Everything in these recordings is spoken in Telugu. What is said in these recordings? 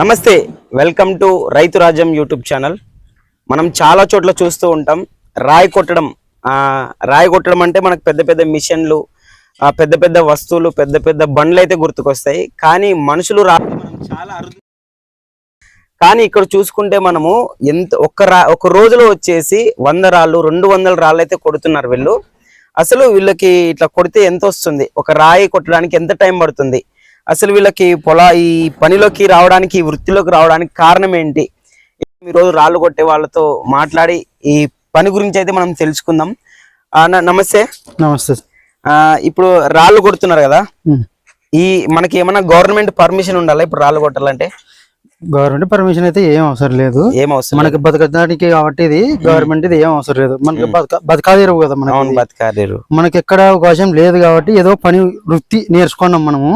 నమస్తే వెల్కమ్ టు రైతు రాజ్యం యూట్యూబ్ ఛానల్. మనం చాలా చోట్ల చూస్తూ ఉంటాం. రాయి కొట్టడం రాయి కొట్టడం అంటే మనకు పెద్ద పెద్ద మిషన్లు పెద్ద పెద్ద వస్తువులు పెద్ద పెద్ద బండ్లు అయితే గుర్తుకొస్తాయి. కానీ మనుషులు రా మనం చాలా అరుదు కానీ ఇక్కడ చూసుకుంటే మనము ఎంత ఒక్క రా ఒక రోజులో వచ్చేసి వంద రాళ్ళు రెండు వందల రాళ్ళు అయితే కొడుతున్నారు వీళ్ళు. అసలు వీళ్ళకి ఇట్లా కొడితే ఎంత వస్తుంది? ఒక రాయి కొట్టడానికి ఎంత టైం పడుతుంది? అసలు వీళ్ళకి పొలా ఈ పనిలోకి రావడానికి వృత్తిలోకి రావడానికి కారణం ఏంటి? ఈ రోజు రాళ్ళు కొట్టే వాళ్ళతో మాట్లాడి ఈ పని గురించి అయితే మనం తెలుసుకుందాం. నమస్తే. నమస్తే. ఇప్పుడు రాళ్ళు కొడుతున్నారు కదా. ఈ మనకి ఏమైనా గవర్నమెంట్ పర్మిషన్ ఉండాలా? ఇప్పుడు రాళ్ళు కొట్టాలంటే? గవర్నమెంట్ పర్మిషన్ అయితే ఏం అవసరం లేదు. ఏం అవసరం మనకి బతకడానికి కాబట్టి ఇది గవర్నమెంట్ ఇది ఏం అవసరం లేదు. మనకి బతక బతకాదేరు కదా ఇది. బతకాలేరు. మనకి ఎక్కడ అవకాశం లేదు కాబట్టి ఏదో పని వృత్తి నేర్చుకున్నాం మనము.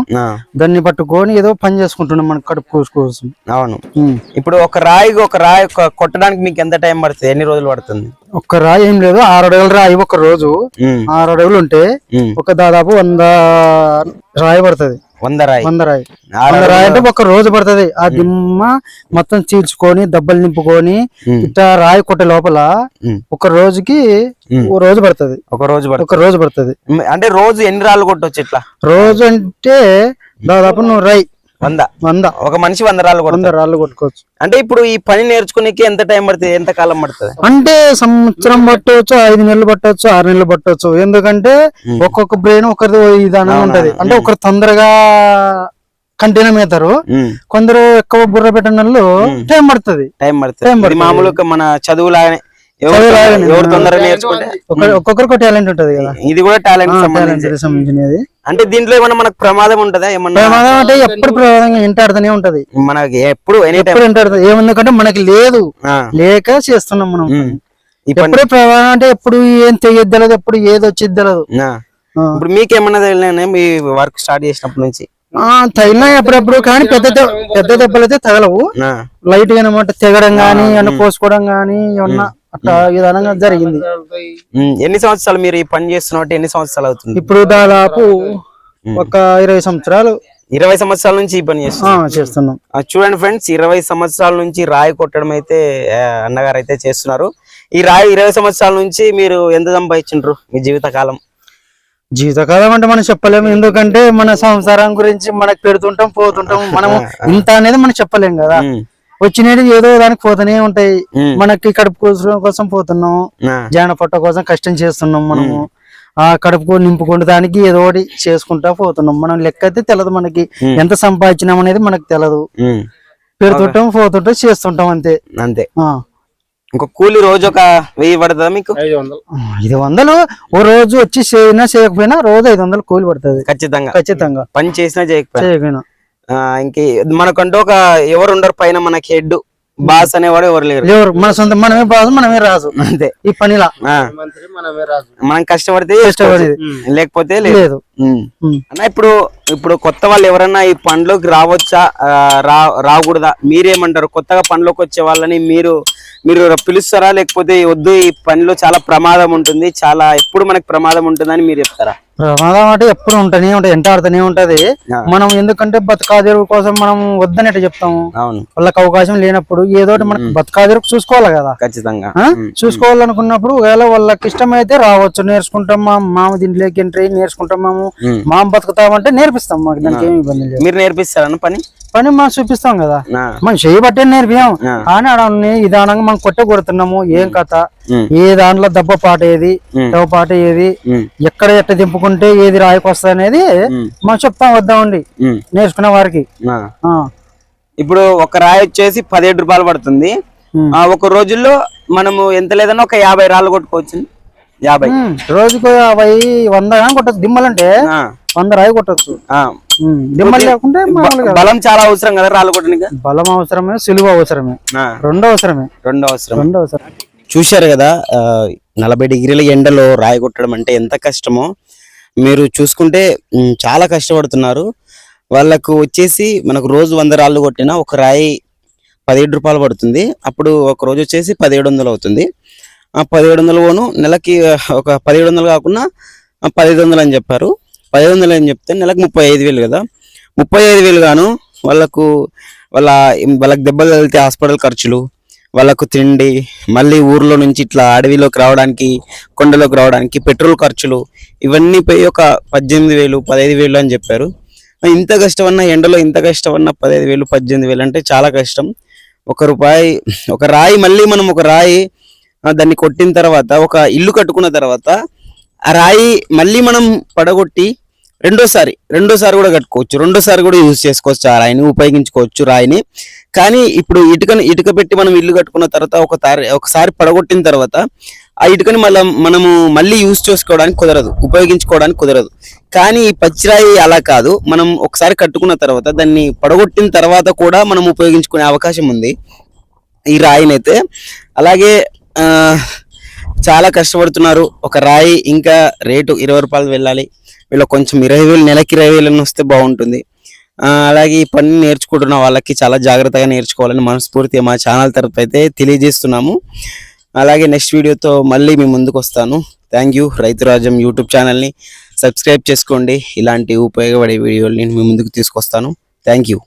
దాన్ని పట్టుకొని ఏదో పని చేసుకుంటున్నాం మనకి కడుపు కోసు అవును. ఇప్పుడు ఒక రాయి ఒక రాయి కొట్టడానికి మీకు ఎంత టైం పడుతుంది? ఎన్ని రోజులు పడుతుంది? ఒక్క రాయి ఏం లేదు. ఆరు అడుగుల రాయి ఒక రోజు. ఆరు అడుగులు ఉంటే. ఒక దాదాపు వంద రాయి పడుతుంది. వంద రాయి. వంద రాయి. ఆరు వంద రాయి అంటే ఒక రోజు పడుతుంది. ఆ దిమ్మ మొత్తం చీల్చుకొని దెబ్బలు నింపుకొని ఇట్లా రాయి కొట్టే లోపల ఒక రోజుకి. ఓ రోజు పడుతుంది. ఒక రోజు ఒక రోజు పడుతుంది. అంటే రోజు ఎన్ని రాళ్ళు కొట్టొచ్చు ఇట్లా? రోజు అంటే దాదాపు నువ్వు రై వంద. వంద. ఒక మనిషి వంద రాళ్ళు వంద రాళ్ళు కొట్టుకోవచ్చు. అంటే ఇప్పుడు ఈ పని నేర్చుకునేకి ఎంత టైం పడుతుంది? ఎంత కాలం పడుతుంది? అంటే సంవత్సరం పట్టవచ్చు ఐదు నెలలు పట్టవచ్చు ఆరు నెలలు పట్టవచ్చు. ఎందుకంటే ఒక్కొక్క బ్రెయిన్ ఒకరిది విధానం ఉంటది. అంటే ఒకరు తొందరగా కంటిన్యూ అవుతారు కొందరు ఎక్కువ బుర్ర పెట్టిన వాళ్ళు టైం పడుతుంది. టైం పడుతుంది. ఇది పడుతుంది. మామూలుగా మన చదువులాగానే ఎవరు. తొందర- నేర్చుకుంటే? ఒక- ఒక్కొక్కరికి టాలెంట్ ఉంటది కదా. ఇది కూడా టాలెంట్ సంబంధించి టాలెంట్ సంబంధించినది. అంటే దీంట్లో ఏమన్నా మనకు ప్రమాదం ఉంటదా? ఏమన్నా ప్రమాదం అంటే ఎప్పుడు ప్రమాదంగా ఇంటాడుతూనే ఉంటది. మనకి ఎప్పుడు ఎనీ టైం ఎప్పుడు ఏముందంటే మనకి లేదు. లేక చేస్తున్నాం మనం. ఎప్పుడు ప్రమాదం అంటే ఎప్పుడు ఏం తెలియదు ఎప్పుడు ఏది వచ్చేది తెలియదు ఆ. ఆ. ఇప్పుడు మీకేమన్నా తెలియనా మీ వర్క్ స్టార్ట్ చేసినప్పటి నుంచి? ఆ, తగిలినాయి అప్పుడప్పుడు కానీ పెద్ద పెద్ద దెబ్బలు అయితే తగలవు. లైట్గా అనమాట తెగడం గానీ ఏమన్నా కోసుకోవడం గానీ ఏమన్నా అట్లా విధానంగా జరిగింది. ఎన్ని సంవత్సరాలు మీరు ఈ పని చేస్తున్నట్టు ఎన్ని సంవత్సరాలు అవుతుంది? ఇప్పుడు దాదాపు ఒక ఇరవై సంవత్సరాలు. ఇరవై సంవత్సరాల నుంచి ఈ పని చేస్తున్నాం. చూడండి ఫ్రెండ్స్ ఇరవై సంవత్సరాల నుంచి రాయి కొట్టడం అయితే అన్నగారు అయితే చేస్తున్నారు. ఈ రాయి ఇరవై సంవత్సరాల నుంచి మీరు ఎంత సంపాదించుండ్రు మీ జీవిత కాలం జీవితకాలం అంటే మనం చెప్పలేము. ఎందుకంటే మన సంసారం గురించి మనకు పెడుతుంటాం పోతుంటాం. మనము ఇంత అనేది మనం చెప్పలేం కదా. వచ్చినది ఏదో దానికి పోతూనే ఉంటాయి. మనకి కడుపు కోసం- కోసం పోతున్నాం. జాన పొట్ట కోసం కష్టం చేస్తున్నాం మనము. ఆ కడుపు నింపుకుంటే దానికి ఏదో ఒకటి చేసుకుంటా పోతున్నాం. మనం లెక్క అయితే తెలియదు మనకి. ఎంత సంపాదించినాం అనేది మనకు తెలియదు ఉమ్, పెడుతుంటాం పోతుంటాం చేస్తుంటాం అంతే. అంతే. ఆ. ఇంకో కూలి రోజు ఒక వెయ్యి పడుతుందా మీకు? ఐదు వందలు. ఓ రోజు వచ్చి చేయనా చేయకపోయినా రోజు ఐదు వందలు కూలి పడుతుంది. ఖచ్చితంగా. ఖచ్చితంగా. పని చేసినా చేయకపోయినా. ఇంకే మనకంటూ ఒక ఎవరు ఉండరు పైన మనకి హెడ్ బాస్ అనేవాడు ఎవరు లేరు. మన సొంత మనమే బాసు మనమే రాజు. అంతే. ఈ పనిలా. మనం కష్టపడితే కష్టపడేది. లేకపోతే లేదు. అన్న ఇప్పుడు ఇప్పుడు కొత్త వాళ్ళు ఎవరన్నా ఈ పనిలోకి రావచ్చా? రా రాకూడదా? మీరేమంటారు? కొత్తగా పనిలోకి వచ్చే వాళ్ళని మీరు మీరు పిలుస్తారా? లేకపోతే వద్దు ఈ పనిలో చాలా ప్రమాదం ఉంటుంది చాలా ఎప్పుడు మనకి ప్రమాదం ఉంటుందని మీరు చెప్తారా? ప్రమాదం అంటే ఎప్పుడు ఉంటూనే ఉంటది ఎంటాడుతూనే ఉంటది. ఆ. మనం ఎందుకంటే బతకాదేరు కోసం మనం వద్దని ఎట్ట చెప్తాము. అవును. వాళ్ళకి అవకాశం లేనప్పుడు ఏదో మనకి బతకాదేరు చూసుకోవాలి కదా. ఖచ్చితంగా? చూసుకోవాలనుకున్నప్పుడు ఒకవేళ వాళ్ళకి ఇష్టమైతే రావచ్చు నేర్చుకుంటాం మా మామ దీంట్లోకి ఎంట్రీ నేర్చుకుంటాం మేము. మామ బతుకుతామంటే నేర్పిస్తాం మాకు దానికి ఏమి ఇబ్బంది లేదు. మీరు నేర్పిస్తారన్న పని? పని మనం చూపిస్తాం కదా మనం చేయబట్టే నేర్పియాం ఆ. కానీ ఆడ నిదానంగా మనం కొట్ట కొడుతున్నాము ఏం కథ. ఏ దాంట్లో దెబ్బ పాట ఏది. దెబ్బ పాట ఏది. ఎక్కడ ఎట్ట దింపుకుంటే ఏది రాయికి వస్తుంది అనేది. మనం చెప్తాం వద్దామండి. నేర్చుకునే వారికి. ఇప్పుడు ఒక రాయి వచ్చేసి పదిహేడు రూపాయలు పడుతుంది ఒక రోజుల్లో మనము ఎంత లేదన్నా ఒక యాభై రాళ్ళు కొట్టుకోవచ్చు యాభై. రోజుకు యాభై వంద కొట్టచ్చు. దిమ్మలంటే వంద రాయి కొట్టచ్చు. దిమ్మలు లేకుంటే బలం చాలా అవసరం కదా రాళ్ళు కొట్టడానికి? బలం అవసరమే సులువు అవసరమే. రెండు అవసరమే. రెండు అవసరం. రెండు అవసరం. చూశారు కదా నలభై డిగ్రీల ఎండలో రాయి కొట్టడం అంటే ఎంత కష్టమో. మీరు చూసుకుంటే చాలా కష్టపడుతున్నారు. వాళ్ళకు వచ్చేసి మనకు రోజు వంద రాళ్ళు కొట్టినా ఒక రాయి పదిహేడు రూపాయలు పడుతుంది. అప్పుడు ఒక రోజు వచ్చేసి పదిహేడు వందలు అవుతుంది. పదిహేడు వందలు పోను. నెలకి ఒక పదిహేడు వందలు కాకుండా పదిహేడు వందలు అని చెప్పారు. పదిహేడు వందలు అని చెప్తే నెలకు ముప్పై ఐదు వేలు కదా. ముప్పై ఐదు వేలు గాను వాళ్ళకు వాళ్ళ వాళ్ళకి దెబ్బలు తగిలితే హాస్పిటల్ ఖర్చులు వాళ్ళకు తిండి మళ్ళీ ఊర్లో నుంచి ఇట్లా అడవిలోకి రావడానికి కొండలోకి రావడానికి పెట్రోల్ ఖర్చులు ఇవన్నీ పోయి ఒక పద్దెనిమిది వేలు పదహైదు వేలు అని చెప్పారు. ఇంత కష్టమన్నా ఎండలో ఇంత కష్టమన్నా పదహైదు వేలు పద్దెనిమిది వేలు అంటే చాలా కష్టం. ఒక రూపాయి ఒక రాయి మళ్ళీ మనం ఒక రాయి దాన్ని కొట్టిన తర్వాత ఒక ఇల్లు కట్టుకున్న తర్వాత ఆ రాయి మళ్ళీ మనం పడగొట్టి రెండోసారి రెండోసారి కూడా కట్టుకోవచ్చు. రెండోసారి కూడా యూజ్ చేసుకోవచ్చు ఆ రాయిని ఉపయోగించుకోవచ్చు రాయిని. కానీ ఇప్పుడు ఇటుకని ఇటుక పెట్టి మనం ఇల్లు కట్టుకున్న తర్వాత ఒక ఒకసారి పడగొట్టిన తర్వాత ఆ ఇటుకని మళ్ళీ మనము మళ్ళీ యూజ్ చేసుకోవడానికి కుదరదు ఉపయోగించుకోవడానికి కుదరదు. కానీ ఈ పచ్చిరాయి అలా కాదు. మనం ఒకసారి కట్టుకున్న తర్వాత దాన్ని పడగొట్టిన తర్వాత కూడా మనం ఉపయోగించుకునే అవకాశం ఉంది ఈ రాయినైతే అలాగే చాలా కష్టపడుతున్నారు. ఒక రాయి ఇంకా రేటు ఇరవై రూపాయలు వెళ్ళాలి. వీళ్ళు కొంచెం ఇరవై వేలు నెలకి ఇరవై వేలని వస్తే బాగుంటుంది. అలాగే ఈ పని నేర్చుకుంటున్న వాళ్ళకి చాలా జాగ్రత్తగా నేర్చుకోవాలని మనస్ఫూర్తిగా మా ఛానల్ తరపు అయితే తెలియజేస్తున్నాము. అలాగే నెక్స్ట్ వీడియోతో మళ్ళీ మీ ముందుకు వస్తాను. థ్యాంక్ యూ రైతురాజ్యం యూట్యూబ్ ఛానల్ని సబ్స్క్రైబ్ చేసుకోండి. ఇలాంటి ఉపయోగపడే వీడియోలు నేను మీ ముందుకు తీసుకొస్తాను. Thank you